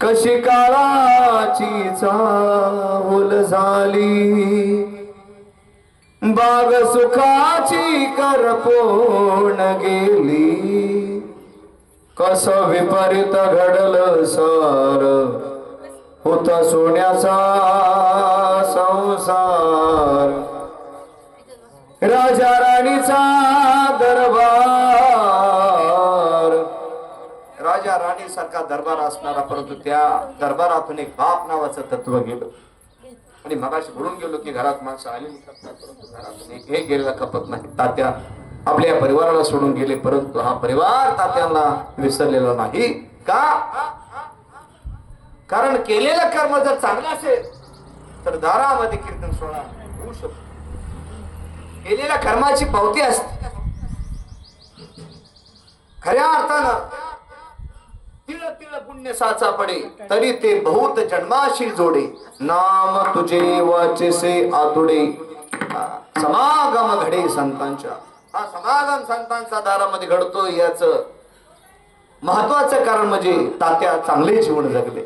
कशी काळाची चाहुल झाली? बाग सुखाची करपोण गेली. कस विपरीत घडलं सार? होता सोन्याचा संसार. राजा राणीचा राणीसारखा दरबार असणारा परंतु त्या दरबारातून एक बाप नावाचं तत्व गेलं. आणि मगाशी बोलून गेलो की घरात माणसं आली परंतु घरातून एक हे गेलेला खपत नाही. तात्या आपल्या परिवाराला सोडून गेले परंतु हा परिवार तात्यांना विसरलेला नाही. का? कारण केलेलं कर्म जर चांगलं असेल तर दारामध्ये कीर्तन सोहळा होऊ शकतो. केलेल्या कर्माची पावती असते. खऱ्या अर्थानं पुण्य साचा पडे तरी ते बहुत जन्माशी जोडे. नाम तुझे वाचेसे आतुडे. समागम घडे संतांच्या. हा समागम संतांचा दारामध्ये घडतो याच महत्वाचं कारण म्हणजे तात्या चांगले जीवन जगले.